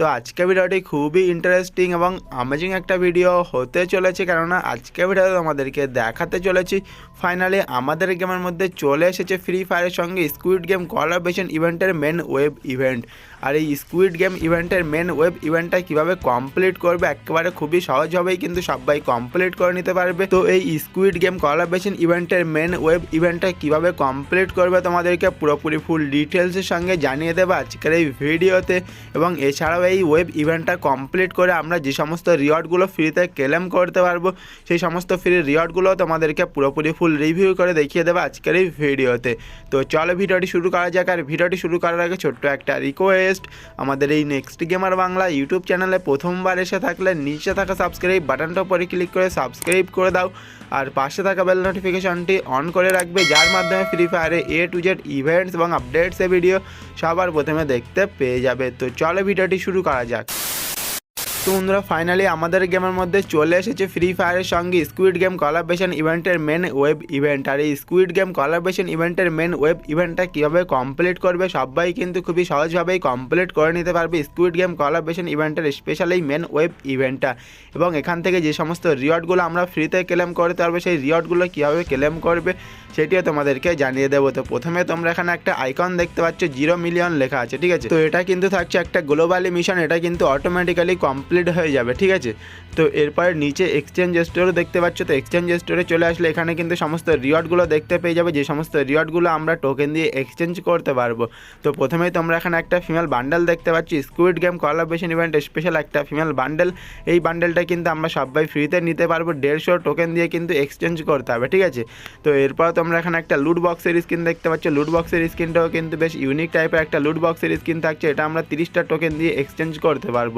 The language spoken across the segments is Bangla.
তো আজকে ভিডিওটি খুবই ইন্টারেস্টিং এবং অ্যামেজিং একটা ভিডিও হতে চলেছে। কেননা আজকে ভিডিওতে তোমাদেরকে দেখাতে চলেছি ফাইনালি আমাদের গেমের মধ্যে চলে এসেছে ফ্রি ফায়ারের সঙ্গে স্কুইড গেম কলাবেশন ইভেন্টের মেন ওয়েব ইভেন্ট আর এই স্কুইড গেম ইভেন্টের মেন ওয়েব ইভেন্টটা কীভাবে কমপ্লিট করবে, একেবারে খুবই সহজভাবেই কিন্তু সবাই কমপ্লিট করে নিতে পারবে। তো এই স্কুইড গেম কলাবেশন ইভেন্টের মেন ওয়েব ইভেন্টটা কীভাবে কমপ্লিট করবে তোমাদেরকে পুরোপুরি ফুল ডিটেলসের সঙ্গে জানিয়ে দেবো আজকের এই ভিডিওতে এবং এছাড়াও এই ওয়েব ইভেন্টটা কমপ্লিট করে আমরা যে সমস্ত রিওয়ার্ডগুলো ফ্রিতে ক্লেম করতে পারব, সেই সমস্ত ফ্রি রিওয়ার্ডগুলো তোমাদেরকে পুরোপুরি ফুল রিভিউ করে দেখিয়ে দেবো আজকের এই ভিডিওতে তো চলো ভিডিওটি শুরু করা যাক। আর ভিডিওটি শুরু করার আগে ছোট্ট একটা রিকোয়েস্ট আমাদের এই নেক্সট গেমার বাংলা ইউটিউব চ্যানেলে প্রথমবার এসে থাকলে নিচে থাকা সাবস্ক্রাইব বাটনটা উপরে ক্লিক করে সাবস্ক্রাইব করে দাও। আর পাশে থাকা বেল নোটিফিকেশনটি অন করে রাখবে, যার মাধ্যমে ফ্রি ফায়ারে এ টু জেড ইভেন্টস এবং আপডেটসের ভিডিও সবার প্রথমে দেখতে পেয়ে যাবে। তো চলো ভিডিওটি শুরু করা যাক। তো বন্ধুরা ফাইনালি আমাদের গেমের মধ্যে চলে এসেছে ফ্রি ফায়ারের সঙ্গে স্কুইড গেম কলাবেশন ইভেন্টের মেন ওয়েব ইভেন্ট আর এই স্কুইড গেম কলাবেশন ইভেন্টের মেন ওয়েব ইভেন্টটা কীভাবে কমপ্লিট করবে সবাই কিন্তু খুবই সহজভাবেই কমপ্লিট করে নিতে পারবে স্কুইড গেম কলাবেশন ইভেন্টের স্পেশাল এই মেন ওয়েব ইভেন্টটা এবং এখান থেকে যে সমস্ত রিওয়ার্ডগুলো আমরা ফ্রিতে ক্লেম করতে পারব, সেই রিওয়ার্ডগুলো কীভাবে ক্লেম করবে সেটিও তোমাদেরকে জানিয়ে দেবো। তো প্রথমে তোমরা এখানে একটা আইকন দেখতে পাচ্ছ জিরো মিলিয়ন লেখা আছে, ঠিক আছে? তো এটা কিন্তু থাকছে একটা গ্লোবালি মিশন এটা কিন্তু অটোমেটিক্যালি কমপ্লিট হয়ে যাবে, ঠিক আছে? তো এরপরে নিচে এক্সচেঞ্জ স্টোরও দেখতে পাচ্ছ তো এক্সচেঞ্জ স্টোরে চলে আসলে এখানে কিন্তু সমস্ত রিওয়ার্ডগুলো দেখতে পেয়ে যাবে। যে সমস্ত রিওয়ার্ডগুলো আমরা টোকেন দিয়ে এক্সচেঞ্জ করতে পারব। তো প্রথমেই তোমরা এখানে একটা ফিমেল বান্ডেল দেখতে পাচ্ছি squid game collaboration event special একটা ফিমেল বান্ডেল এই বান্ডেলটা কিন্তু আমরা সবাই ফ্রিতে নিতে পারব, দেড়শো টোকেন দিয়ে কিন্তু এক্সচেঞ্জ করতে হবে, ঠিক আছে? তো এরপর তোমরা এখানে একটা লুট বক্সের স্কিন দেখতে পাচ্ছ লুট বক্সের স্কিনটাও কিন্তু বেশ ইউনিক টাইপের একটা লুট বক্সের স্কিন থাকছে, এটা আমরা তিরিশটা টোকেন দিয়ে এক্সচেঞ্জ করতে পারব।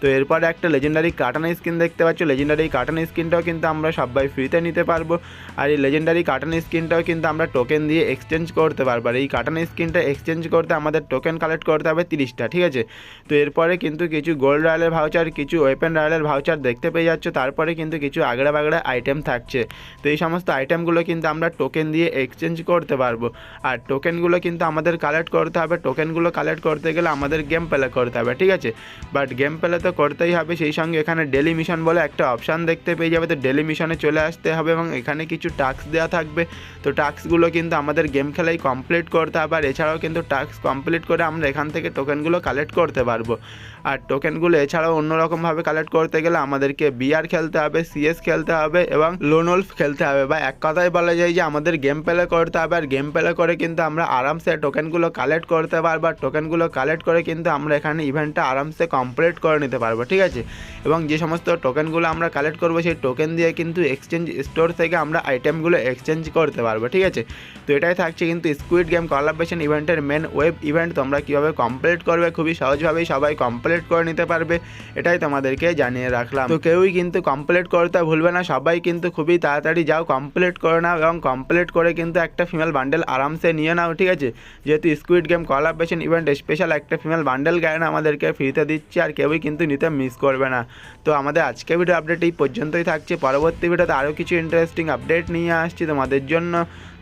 তো এরপরে একটা লেজেন্ডারি কাটান স্কিন দেখতে পাচ্ছ লেজেন্ডারি কাটান স্কিনটাও কিন্তু আমরা সবাই ফ্রিতে নিতে পারব। আর এই লেজেন্ডারি কাটান স্কিনটাও কিন্তু আমরা টোকেন দিয়ে এক্সচেঞ্জ করতে পারব। আর এই কাটান স্কিনটা এক্সচেঞ্জ করতে আমাদের টোকেন কালেক্ট করতে হবে তিরিশটা, ঠিক আছে? তো এরপরে কিন্তু কিছু গোল্ড রয়্যালের ভাউচার কিছু ওয়েপেন রয়্যালের ভাউচার দেখতে পেয়ে যাচ্ছ। তারপরে কিন্তু কিছু আগড়া বাগড়া আইটেম থাকছে। তো এই সমস্ত আইটেমগুলো কিন্তু আমরা টোকেন দিয়ে এক্সচেঞ্জ করতে পারব। আর টোকেনগুলো কিন্তু আমাদের কালেক্ট করতে হবে। টোকেনগুলো কালেক্ট করতে গেলে আমাদের গেম প্লে করতে হবে, ঠিক আছে? বাট গেম প্লে তো করতেই হবে। সেই সঙ্গে এখানে ডেলি মিশন বলে একটা অপশান দেখতে পেয়ে যাবে। তো ডেলি মিশনে চলে আসতে হবে এবং এখানে কিছু টাস্ক দেওয়া থাকবে। তো টাস্কগুলো কিন্তু আমাদের গেম খেলাই কমপ্লিট করতে হবে। আর এছাড়াও কিন্তু টাস্ক কমপ্লিট করে আমরা এখান থেকে টোকেনগুলো কালেক্ট করতে পারব। আর টোকেনগুলো এছাড়াও অন্যরকমভাবে কালেক্ট করতে গেলে আমাদেরকে বিআর খেলতে হবে সিএস খেলতে হবে এবং লোনওলফ খেলতে হবে। বা এক কথায় বলা যায় যে আমাদের গেম প্লে করতে হবে। আর গেম প্লে করে কিন্তু আমরা আরামসে টোকেনগুলো কালেক্ট করতে পারব। আর টোকেনগুলো কালেক্ট করে কিন্তু আমরা এখানে ইভেন্টটা আরামসে কমপ্লিট করে নিতে পারব। ঠিক আছে? এবং যে সমস্ত টোকেনগুলো আমরা কালেক্ট করব, সেই টোকেন দিয়ে কিন্তু এক্সচেঞ্জ স্টোর থেকে আমরা আইটেমগুলো এক্সচেঞ্জ করতে পারব, ঠিক আছে? তো এটাই থাকছে কিন্তু স্কুইড গেম কলাবেশন ইভেন্টের মেন ওয়েব ইভেন্ট তোমরা কীভাবে কমপ্লিট করবে? খুবই সহজভাবেই সবাই কমপ্লিট করে নিতে পারবে, এটাই তোমাদেরকে জানিয়ে রাখলাম। তো কেউই কিন্তু কমপ্লিট করতে ভুলবে না, সবাই কিন্তু খুবই তাড়াতাড়ি যাও কমপ্লিট করে নাও এবং কমপ্লিট করে কিন্তু একটা ফিমেল বান্ডেল আরামসে নিয়ে নাও, ঠিক আছে? যেহেতু squid game collaboration event special একটা ফিমেল বান্ডেল গায়ে আমাদেরকে ফ্রিতে দিচ্ছে আর কেউই কিন্তু নিতে মিস করবে না। তো আমাদের আজকে ভিডিও আপডেট এই পর্যন্তই থাকছে। পরবর্তী ভিডিওতে আরও কিছু ইন্টারেস্টিং আপডেট নিয়ে আসছি তোমাদের জন্য।